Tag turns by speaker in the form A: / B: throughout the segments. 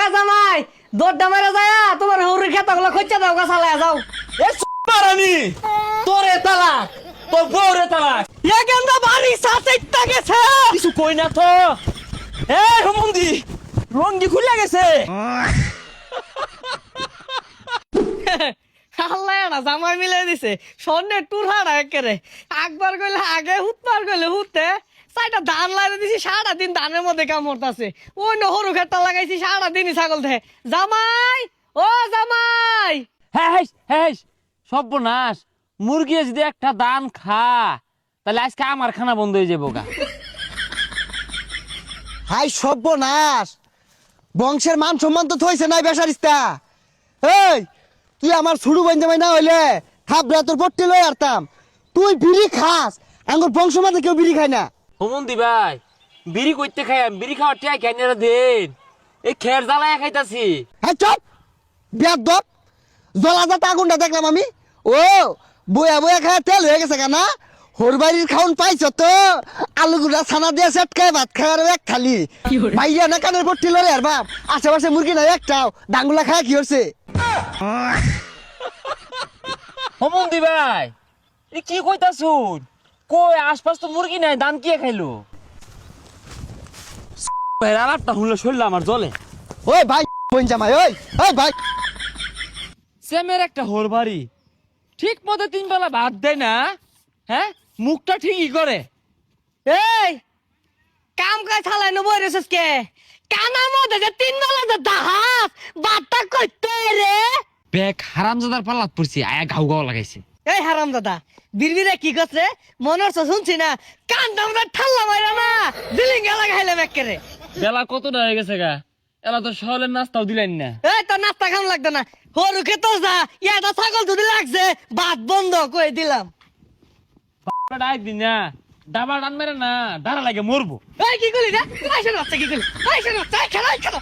A: এ জামাই দৌড়টা মেরে যায় তোমার হৌরি খেতাগুলো খোঁজা দাও গাছালায় যাও।
B: এ মারানি তোরে তালাক তোর বউরে তালাক।
A: এ গেন্দা বাড়ি সাথে গেছে।
B: কিছু কই না তো। এ হুমন্দি রঙ্গি খুলে গেছে।
A: আল্লাহ না জামাই মিলে দিছে। স্বর্ণের টুর হারা একেরে একবার কইলে আগে হুতবার কইলে হুতে। চাইটা ধান লাগে দিছি সারা দিন ধানের মধ্যে কামড়তাছে ওই নহরু খেতা লাগাইছি সারা দিনই ছাগল ধে জামাই ও জামাই!
B: হ্যাঁ হ্যাঁ সর্বনাশ মুরগি যদি একটা দান খা তাহলে আজকে আমার খানা বন্ধ হয়ে যাব গা।
C: হাই সর্বনাশ বংশের মান সম্মান তো থইছে নাই বেসারিস্তা। এই তুই আমার ছুড়ু বান্ধে না হইলে থাপড়া তোর পট্টি লই আরতাম। তুই বিড়ি খাস আঙ্গুর বংশ মাঝে কেউ বিড়ি খায় না।
B: হুমন্দি ভাই বিড়ি করতে খাই বিড়ি খাওয়ার টিয়া কেন দিন। এই খের জ্বালায় খাইতাছি।
C: হ্যাঁ চপ! বিয়ার দপ! জলাজাত আগুনটা দেখলাম আমি। ও বয়া বয়া খায় তেল হয়ে গেছে কেনা? হরবাড়ির খাউন পাইছ তো? আলু গুড়া ছানা দিয়ে সেট খায় ভাত খায় আর এক থালি। ভাইয়া না কানের পট্টি লড়ে আর বাপ। আশেপাশে মুরগি নাই একটাও। ডাঙ্গুলা খায় কি হচ্ছে
B: হুমন্দি ভাই এ কি কইতাছুন? কই আশপাশ তো মুরগি নাই দান কে খাইলো? আলাপটা শুনলে শরীর আমার জলে
C: ওই ভাই বোন জামাই ওই ওই ভাই।
B: সেমের একটা হোর বাড়ি। ঠিক মতো তিন বেলা ভাত দেয় না হ্যাঁ? মুখটা ঠিকই করে।
A: এই কাম কাজ ছালাই নবই রেছিস কে। কানার মধ্যে যে তিন বেলা যে দাহাস বাট্টা করতে রে?
B: ব্যাগ হারামজাদার পাল্লাত পড়ছি আয়া ঘাউ ঘাউ লাগাইছে।
A: এই হারাম দাদা বিড়বিড়ে কি করছে? মনে হচ্ছে শুনছি না কানটা আমাদের ঠাল্লা মাইরা না দিলিঙ্গা লাগাইলে বেকেরে
B: বেলা কতটা হয়ে গেছে গা? এলা তো শহরের নাস্তাও দিলেন না।
A: এই তোর নাস্তা খাম লাগতো না। হরুকে তো যা ইয়াটা ছাগল যদি লাগছে ভাত বন্ধ করে দিলাম।
B: ডাক দিন না। ডাবা ডান মেরে না দাঁড়া লাগে মরবো।
A: এই কি করলি রে? আইসা বাচ্চা কি করলি? আইসা বাচ্চা খেলা খেলা।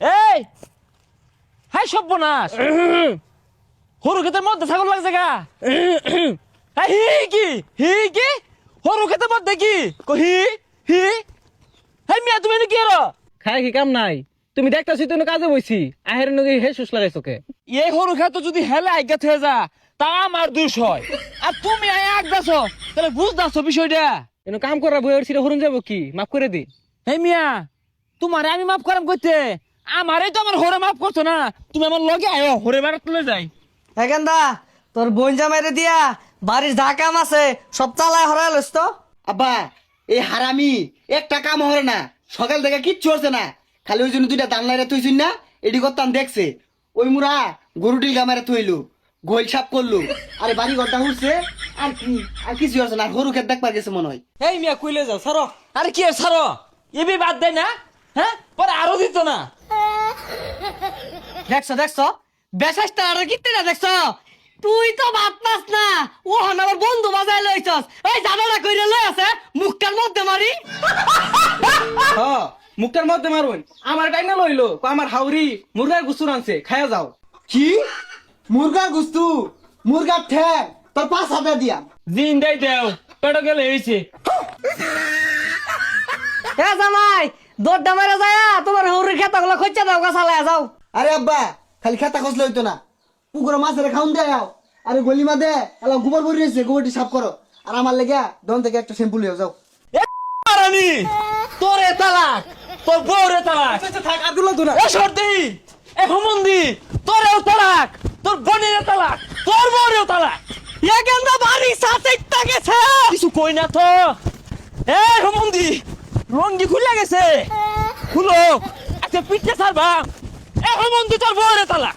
B: এই! হাই সর্বনাশ হরু ক্ষেতের মধ্যে ছাগল লাগছে গা। হি কি? হি কি? হরু ক্ষেতের মধ্যে কি? কো হি হি। হ্যাঁ মিয়া তুমি কি আরও
D: খাই কি কাম নাই? তুমি দেখতাছি তুই কাজে বইছি। আহের নগে হে সুস লাগাইছোকে
B: এই হরু যদি হেলে যা তা আমার দোষ হয়। আর তুমি আয় আগাছ তাহলে বুঝদাছো বিষয়টা।
D: এনে কাম করা বইয়ের সিরে হরুন যাব কি? মাফ করে দি।
B: হে মিয়া তোমারে আমি মাফ করাম করতে আমারে তো আমার হরে মাফ করছ না। তুমি আমার লগে আয়ো হরে বেড়াতে তুলে যাই।
A: এখানদা তোর বোন জামাইরে দিয়া বাড়ির যা কাম আছে সব চালায় হরাই লইস তো।
C: আব্বা এই হারামি একটা কাম হরে না সকাল থেকে কিচ্ছু হচ্ছে না। খালি ওই জন্য দুইটা দান লাইরা তুইছিস না এডি করতাম দেখছে। ওই মুরা গরু ডিল গামারে তুইলু গোল সাপ করলু। আরে বাড়ি ঘরটা উঠছে আর কি আর কিছু হচ্ছে না আর গরু খেত দেখবার গেছে মনে হয়।
D: এই মিয়া কইলে যাও সারো
B: আরে কি সারো এবি বাদ দেয় না হ্যাঁ? পরে আরও দিত না।
A: দেখছ দেখছ? বেশাসটা আর কিতে না দেখছ? তুই তো ভাত পাস না ও হন আমার বন্ধু বাজায় লইছস। এই জানালা কইরে লই আছে মুখটার মধ্যে মারি।
D: হ মুখটার মধ্যে মারুন। আমার টাইম না লইলো আমার হাউরি মুরগার গুসুর আনছে খায়া যাও।
C: কি? মুরগা গুস্তু? মুরগার ঠ্যাং তোর পাঁচ হাজার দিয়া।
B: দিন দেই দেও পেটো গেলে হয়েছে
A: এ জামাই দৌড়টা মেরে যায় তোমার হৌরির খেতাগুলো খোঁজা দাও গাছালায় যাও।
C: আরে আব্বা খালি খেতা খসলে হইতো না। পুকুরে মাছের খাউন দেয় আও আরে গলি মা দে এলা গোবর ভরি রয়েছে গোবরটি সাফ করো। আর আমার লেগে দন থেকে একটা শ্যাম্পু লিয়ে যাও।
B: রানী তোরে তালাক তোর বউরে তালাক।
D: থাক আর দুলা দুনা।
B: এ সর্দি এ হুমন্দি তোরেও তালাক তোর বোনের তালাক তোর বউরেও তালাক।
A: এ গেন্দা বাড়ি সাথে গেছে।
B: কিছু কই না তো। এ হুমন্দি রঙ্গি খুলে গেছে। খুলো। আচ্ছা পিঠে ছাড়বা। এ বন্ধু তোর বউরে তালাক